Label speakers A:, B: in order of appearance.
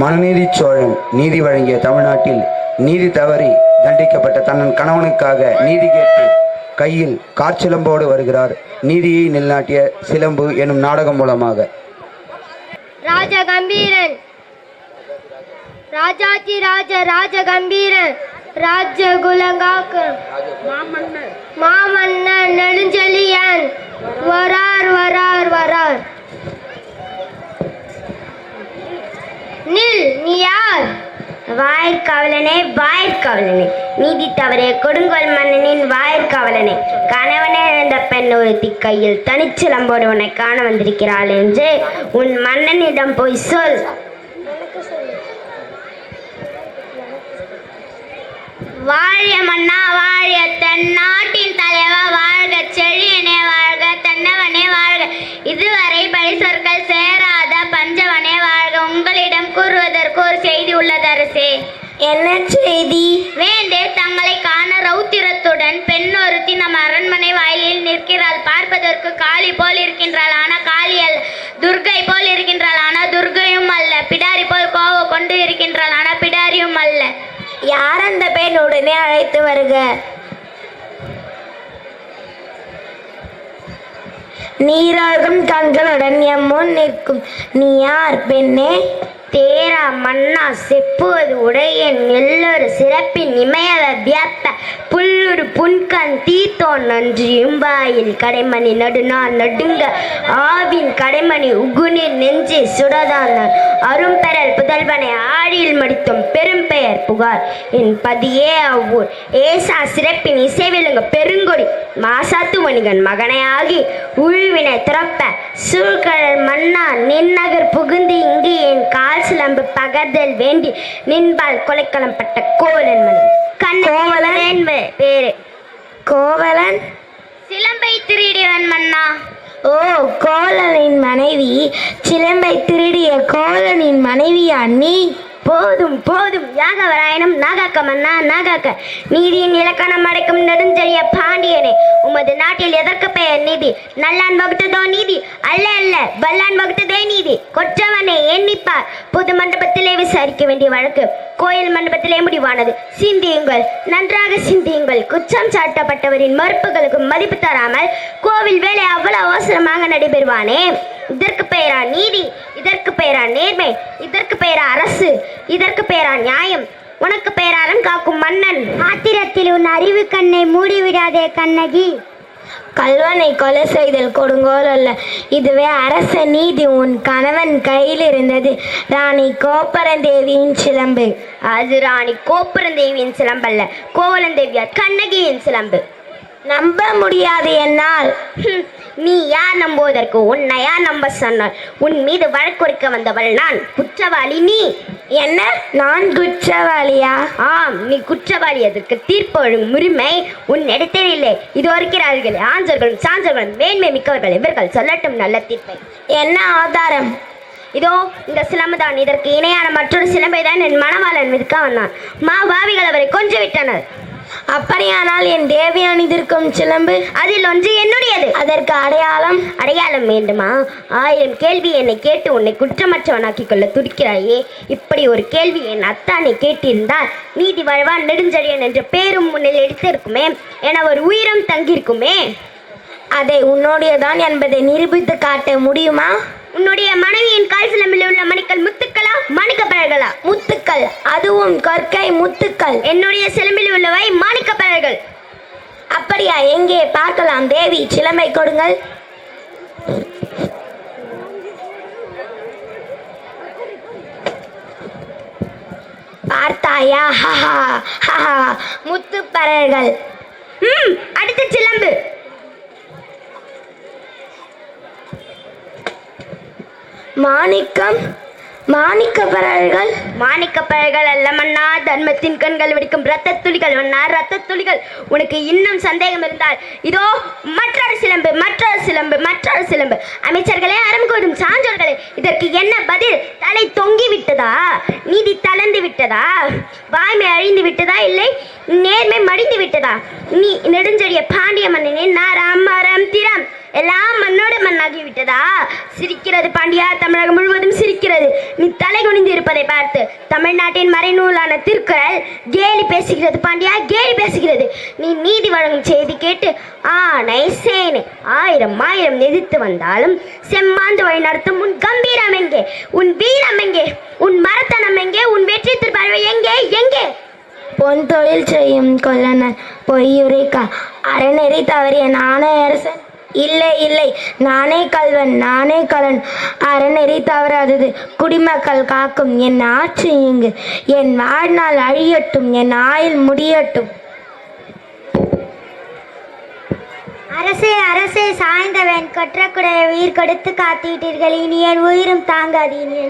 A: மனுநீதி சோழன் நீதி வழங்கிய தமிழ்நாட்டில் நீதி தவறி தண்டிக்கப்பட்ட தன்னன் கணவனுக்காக நீதி கேட்டு கையில் காற்சிலம்போடு வருகிறார். நீதியை நிலநாட்டிய சிலம்பு எனும் நாடகம் மூலமாக.
B: ராஜ கம்பீரன். ராஜாதி ராஜ ராஜ கம்பீரன். ராஜ குலங்காக்கு மாமன்னர் நெடுஞ்செழியன். வரார் வரார் வரார் நில் நீ யார்
C: வாயிற்காவலனே வாயிற்காவலனே நீதி தவறிய கொடுங்கோல் மன்னனின் வாயிற்காவலனே கணவனே இழந்த பெண் ஒருத்தி கையில் தனிச்சிலம்போடு உன்னை காண வந்திருக்கிறாள் என்று உன் மன்னனிடம் போய் சொல். வாழிய மன்னா வாழிய தன் என்ன செய்தி? வேண்டே தங்களை காண ரௌத்திரத்துடன் பெண் ஒருத்தி நம் அரண்மனை வாயிலில் நிற்கிறாள். பார்ப்பதற்கு காளி போல் இருக்கின்றாள். ஆனா காளி அல்ல. துர்கை போல் இருக்கின்றாள். ஆனா துர்கையும் அல்ல. பிடாரி போல் கோவ கொண்டு இருக்கின்றாள். ஆனா பிடாரியும் அல்ல. யார் அந்த பெண் உடனே அழைத்து வருக? நீராகும் கண்களுடன் எம் முன் நிற்கும். நீ யார் பெண்ணே? தேரா மன்னா செப்புவது உடைய எல்லொரு சிறப்பின் இமயவ வியப்ப புன்கண் தீத்தோன் நன்று. இம்பாயில் கடைமணி நடுநாள் நடுங்க. ஆவின் கடைமணி உகுநீர் நெஞ்சு சுடதான் அரும்பெறல் புதல்வனை ஆழியில் மடித்தும் பெரும்பெயர் புகார். என் பதியே அவ்வூர். ஏசா சிறப்பின் இசைவிலுங்க பெருங்கொடி. மாசாத்து வணிகன் மகனையாகி உழுவினை துறப்ப. சூழ்கடல் மன்னா நின்னகர் புகுந்து இங்கு என் கால் சிலம்பு பகர்தல் வேண்டி. நின்பால் கொலைக்களம் பட்ட கோவலன் மணி. கோவலன். பேரு. கோவலன். சிலம்பை திருடியவன் மன்னா. ஓ கோவலனின் மனைவி. சிலம்பை திருடிய கோவலனின் மனைவியா நீ? போதும் போதும். யாகவராயனும் நாகாக்க மன்னா நாகாக்க. நீதியின் இலக்கணம் அடைக்கும் நெடுஞ்செழிய பாண்டியனே உமது நாட்டில் எதற்கு பெயர் நீதி? நல்லான் வகுத்ததோ நீதி? அல்ல அல்ல. வல்லான் வகுத்ததே நீதி. கொற்றவனை எண்ணிப்பார். பொது மண்டபத்திலே விசாரிக்க வேண்டிய வழக்கு. கோயில் மண்டபத்திலே முடிவானது. சிந்தியுங்கள். நன்றாக சிந்தியுங்கள். குற்றம் சாட்டப்பட்டவரின் மறுப்புகளுக்கு மதிப்பு தராமல் கோவில் வேலை அவ்வளவு அவசரமாக நடைபெறுவானே? இதற்கு பெயரா நீதி இதற்கு பெயரா நேர்மை இதற்கு பெயரா அரசு இதற்கு பெயரா நியாயம். உனக்கு பெயராரம் காக்கும் மன்னன். ஆத்திரத்தில் உன் அறிவு கண்ணை மூடிவிடாதே கண்ணகி. கல்வனை கொலை செய்தல் கொடுங்கோல் அல்ல. இதுவே அரச நீதி. உன் கணவன் கையில் இருந்தது ராணி கோப்பரந்தேவியின் சிலம்பு. அது ராணி கோப்பரந்தேவியின் சிலம்பல்ல. கோவலந்தேவியார் கண்ணகியின் சிலம்பு. நம்ப முடியாது என்னால். நீ யார் நம்புவதற்கு உன்னை யார் நம்ப சொன்னார் உன் மீது வழக்குரைக்க வந்தவள் நான் குற்றவாளி நீ. என்ன? நான் குற்றவாளியா? ஆம் நீ குற்றவாளி. அதற்கு தீர்ப்பு வழங்கும் உரிமை உன் இடத்தில் இல்லை. இது இருக்கிறார்கள் ஆஞ்சர்களும் சாஞ்சர்களும் மேன்மை மிக்கவர்கள். இவர்கள் சொல்லட்டும் நல்ல தீர்ப்பை. என்ன ஆதாரம்? இதோ இந்த சிலம்புதான். இதற்கு இணையான மற்றொரு சிலம்பை தான் என் மணவாளன் விற்க வந்தான். மா பாவிகள் அவரை கொஞ்சு விட்டனர் அப்படியானால் என் தேவி அணிந்திருக்கும் சிலம்பு அதில் ஒன்று என்னுடையது. அதற்கு அடையாளம் அடையாளம் வேண்டுமா? ஆயிரம் கேள்வி என்னை கேட்டு உன்னை குற்றமற்றவனாக்கிக் கொள்ள துடிக்கிறாயே. இப்படி ஒரு கேள்வி என் அத்தானை கேட்டிருந்தால் நீதி வாழ்வான் நெடுஞ்செழியன் என்ற பேரும் முன்னில் எடுத்திருக்குமே. என ஒரு உயிரம் தங்கியிருக்குமே. அதை உன்னுடையதான் என்பதை நிரூபித்து காட்ட முடியுமா? உன்னுடைய மனைவியின் கால் சிலம்பில் உள்ள மணிக்கள் முத்துக்களா? மணிக்கப்பழர்களா? முத்துக்கள். அதுவும் கற்கை முத்துக்கள். என்னுடைய சிலம்பில் உள்ளவை மாணிக்கப்பழர்கள். அப்படியா? எங்கே? பார்க்கலாம். தேவி சிலம்பை கொடுங்கள். பார்த்தாயா? ஹஹா. ஹஹா. முத்துப்பறர்கள் ம் அடுத்த சிலம்பு. மாணிக்கம் மாணிக்கப்பறல்கள் மாணிக்கப்பறல்கள் அல்ல மன்னா தர்மத்தின் கண்கள் வெடிக்கும் ரத்த துளிகள் மன்னா ரத்த துளிகள். உனக்கு இன்னும் சந்தேகம் இருந்தால் இதோ மற்றொரு சிலம்பு மற்றொரு சிலம்பு மற்றொரு சிலம்பு. அமைச்சர்களே அரம்கூடும் சான்றோர்களே இதற்கு என்ன பதில்? தலை தொங்கி விட்டதா? நீதி தளர்ந்து விட்டதா? வாய்மை அழிந்து விட்டதா? இல்லை நேர்மை மடிந்து விட்டதா? நீ நெடுஞ்செடிய பாண்டிய மன்னனே நாராம் மரம் திறம். எல்லாம் மண்ணோட மண்ணாகி விட்டதா? சிரிக்கிறது பாண்டியா தமிழகம் முழுவதும் சிரிக்கிறது. நீ தலை குனிந்து இருப்பதை பார்த்து தமிழ்நாட்டின் மறைநூலான திருக்குறள் கேலி பேசுகிறது பாண்டியா கேலி பேசுகிறது. நீ நீதி வழங்கும் செய்தி கேட்டு ஆனை சேனை ஆயிரம் ஆயிரம் எதிர்த்து வந்தாலும் செம்மாந்து வழி நடத்தும் உன் கம்பீரம் எங்கே? உன் வீரம் எங்கே? உன் மரத்தனம் எங்கே? உன் வெற்றி திருப்பார்வை எங்கே? எங்கே? பொன் தொழில் செய்யும் கொல்லனர் பொய்யுரைக்கா. அறநெறி தவறிய நானே அரசன் இல்லை இல்லை. நானே கல்வன் நானே கலன். அறநெறி தவறாதது. குடிமக்கள் காக்கும் என் ஆட்சி இங்கு. என் வாழ்நாள் அழியட்டும் என் ஆயுள் முடியட்டும்.
D: அரசே அரசே சாய்ந்தவன் கற்றக்குடைய உயிர் கொடுத்து காத்திட்டீர்கள். இனி என் உயிரும் தாங்காது இனி